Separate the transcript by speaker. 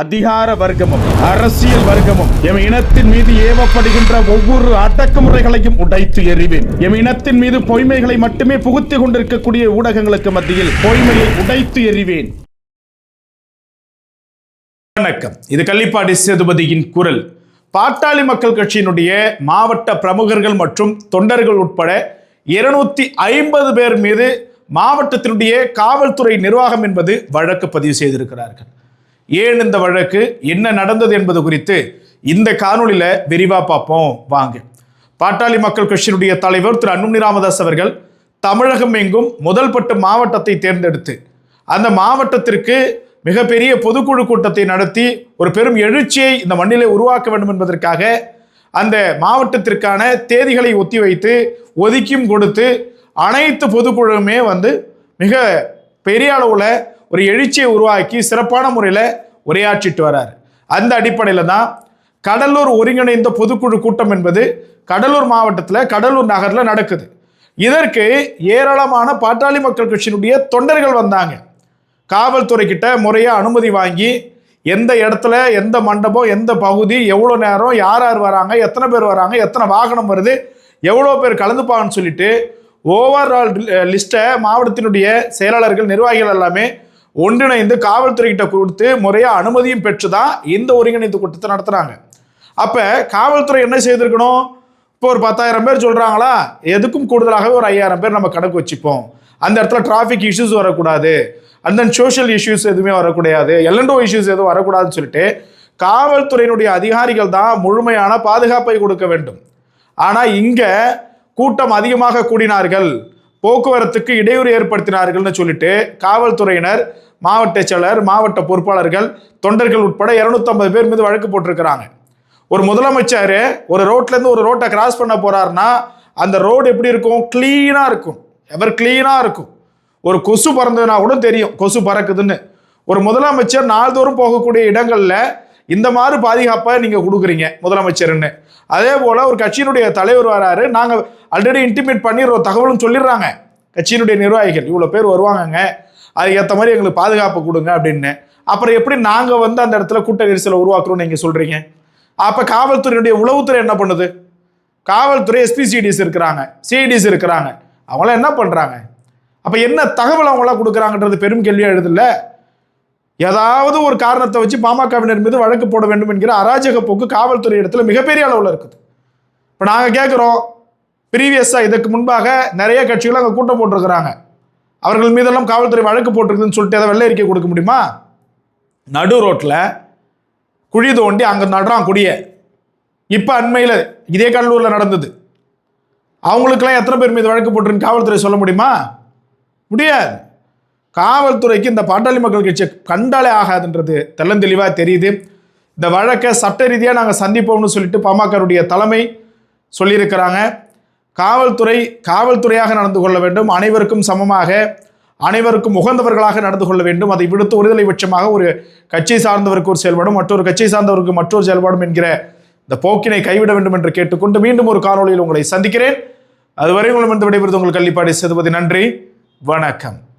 Speaker 1: அதிகார வர்க்கமும் அரசியல் வர்க்கமும் எம் இனத்தின் மீது ஏவப்படுகின்ற ஒவ்வொரு அடக்குமுறைகளையும் உடைத்து எறிவேன். எம் இனத்தின் மீது பொய்மைகளை மட்டுமே புகுத்திக் கொண்டிருக்கக்கூடிய ஊடகங்களுக்கு மத்தியில் பொய்மையை உடைத்து எறிவேன். வணக்கம். இது கள்ளிப்பாடி சேதுபதியின் குரல். பாட்டாளி மக்கள் கட்சியினுடைய மாவட்ட பிரமுகர்கள் மற்றும் தொண்டர்கள் உட்பட இருநூத்தி ஐம்பது பேர் மீது மாவட்டத்தினுடைய காவல்துறை நிர்வாகம் என்பது வழக்கு பதிவு செய்திருக்கிறார்கள். ஏன் இந்த வழக்கு? என்ன நடந்தது என்பது குறித்து இந்த காணொலியில் விரிவாக பார்ப்போம். வாங்க. பாட்டாளி மக்கள் கட்சியினுடைய தலைவர் திரு அன்புமணி ராமதாஸ் அவர்கள் தமிழகம் எங்கும் முதல் பட்டு மாவட்டத்தை தேர்ந்தெடுத்து அந்த மாவட்டத்திற்கு மிகப்பெரிய பொதுக்குழு கூட்டத்தை நடத்தி ஒரு பெரும் எழுச்சியை இந்த மண்ணிலே உருவாக்க வேண்டும் என்பதற்காக அந்த மாவட்டத்திற்கான தேதிகளை ஒத்தி வைத்து ஒதுக்கியும் கொடுத்து அனைத்து பொதுக்குழுவுமே வந்து மிக பெரிய அளவில் ஒரு எழுச்சியை உருவாக்கி சிறப்பான முறையில் உரையாற்றிட்டு வரார். அந்த அடிப்படையில் தான் கடலூர் ஒருங்கிணைந்த பொதுக்குழு கூட்டம் என்பது கடலூர் மாவட்டத்தில் கடலூர் நகரில் நடக்குது. இதற்கு ஏராளமான பாட்டாளி மக்கள் கட்சியினுடைய தொண்டர்கள் வந்தாங்க. காவல்துறை கிட்ட முறையாக அனுமதி வாங்கி எந்த இடத்துல எந்த மண்டபம் எந்த பகுதி எவ்வளோ நேரம் யார் யார் வராங்க எத்தனை பேர் வராங்க எத்தனை வாகனம் வருது எவ்வளோ பேர் கலந்துப்பாங்கன்னு சொல்லிட்டு ஓவரால் லிஸ்ட்டை மாவட்டத்தினுடைய செயலாளர்கள் நிர்வாகிகள் எல்லாமே ஒன்றிணைந்து காவல்துறை கிட்ட கொடுத்து முறையாக அனுமதியும் பெற்று தான் இந்த ஒருங்கிணைந்த கூட்டத்தை நடத்துகிறாங்க அப்போ காவல்துறை என்ன செய்திருக்கணும்? இப்போ ஒரு பத்தாயிரம் பேர் சொல்கிறாங்களா எதுக்கும் கூடுதலாகவே ஒரு ஐயாயிரம் பேர் நம்ம கணக்கு வச்சுப்போம். அந்த இடத்துல டிராஃபிக் இஷ்யூஸ் வரக்கூடாது. அந்த சோஷியல் இஷ்யூஸ் எதுவுமே வரக்கூடாது. எல்என்டோ இஷ்யூஸ் எதுவும் வரக்கூடாதுன்னு சொல்லிட்டு காவல்துறையினுடைய அதிகாரிகள் தான் முழுமையான பாதுகாப்பை கொடுக்க வேண்டும். ஆனால் இங்கே கூட்டம் அதிகமாக கூடினார்கள். போக்குவரத்துக்கு இடையூறு ஏற்படுத்தினார்கள்னு சொல்லிட்டு காவல்துறையினர் மாவட்ட செயலர் மாவட்ட பொறுப்பாளர்கள் தொண்டர்கள் உட்பட இரநூத்தம்பது பேர் மீது வழக்கு போட்டிருக்கிறாங்க. ஒரு முதலமைச்சர் ஒரு ரோட்லேருந்து ஒரு ரோட்டை கிராஸ் பண்ண போகிறாருன்னா அந்த ரோடு எப்படி இருக்கும்? க்ளீனாக இருக்கும். எவர் க்ளீனாக இருக்கும். ஒரு கொசு பறந்ததுன்னா கூட தெரியும். கொசு பறக்குதுன்னு. ஒரு முதலமைச்சர் நாள்தோறும் போகக்கூடிய இடங்களில் இந்த மாதிரி பாதுகாப்பை நீங்கள் கொடுக்குறீங்க முதலமைச்சர்னு. அதே போல் ஒரு கட்சியினுடைய தலைவர் வராரு நாங்கள் ஆல்ரெடி இன்டிமேட் பண்ணிடுறோம் தகவலும் சொல்லிடுறாங்க. கட்சியினுடைய நிர்வாகிகள் இவ்வளோ பேர் வருவாங்கங்க அதுக்கு ஏற்ற மாதிரி எங்களுக்கு பாதுகாப்பு கொடுங்க அப்படின்னு. அப்புறம் எப்படி நாங்கள் வந்து அந்த இடத்துல கூட்ட நெரிசலை உருவாக்குறோம்னு நீங்கள் சொல்கிறீங்க அப்போ காவல்துறையினுடைய உளவுத்துறை என்ன பண்ணுது? காவல்துறை எஸ்பிசிடிஸ் இருக்கிறாங்க சிஐடிஸ் இருக்கிறாங்க. அவங்களாம் என்ன பண்ணுறாங்க அப்போ என்ன தகவல் அவங்களாம் கொடுக்குறாங்கன்றது பெரும் கேள்வியாக எழுதில்லை ஏதாவது ஒரு காரணத்தை வச்சு பாமகவினர் மீது வழக்கு போட வேண்டும் என்கிற அராஜக போக்கு காவல்துறை இடத்துல மிகப்பெரிய அளவில் இருக்குது. இப்போ நாங்கள் கேட்குறோம் ப்ரீவியஸாக இதுக்கு முன்பாக நிறைய கட்சிகள் அங்கே கூட்டம் போட்டிருக்கிறாங்க. அவர்கள் மீதெல்லாம் காவல்துறை வழக்கு போட்டிருக்குதுன்னு சொல்லிட்டு அதை வெள்ளை அறிக்கை கொடுக்க முடியுமா? நடு ரோட்டில் குழி தோண்டி அங்கே நடுறான் குடியை. இப்போ அண்மையில் இதே கடலூரில் நடந்தது. அவங்களுக்கெல்லாம் எத்தனை பேர் மீது வழக்கு போட்டுருன்னு காவல்துறை சொல்ல முடியுமா? முடியாது. காவல்துறைக்கு இந்த பாட்டாளி மக்கள் கட்சியை கண்டாலே ஆகாதுன்றது தெள்ளந்தெளிவாக தெரியுது. இந்த வழக்கை சட்ட ரீதியாக நாங்கள் சந்திப்போம்னு சொல்லிட்டு பாமகருடைய தலைமை சொல்லியிருக்கிறாங்க. காவல்துறை காவல்துறையாக நடந்து கொள்ள வேண்டும். அனைவருக்கும் சமமாக அனைவருக்கும் உகந்தவர்களாக நடந்து கொள்ள வேண்டும். அதை விடுத்து ஒருதலை பட்சமாக ஒரு கட்சி சார்ந்தவருக்கு ஒரு செயல்பாடும் மற்றொரு கட்சி சார்ந்தவருக்கு மற்றொரு செயல்பாடும் என்கிற இந்த போக்கினை கைவிட வேண்டும் என்று கேட்டுக்கொண்டு மீண்டும் ஒரு காணொலியில் உங்களை சந்திக்கிறேன். அதுவரை உங்களிடம் விடைபெறுவது உங்கள் கள்ளிப்பாடி சேதுபதி. நன்றி. வணக்கம்.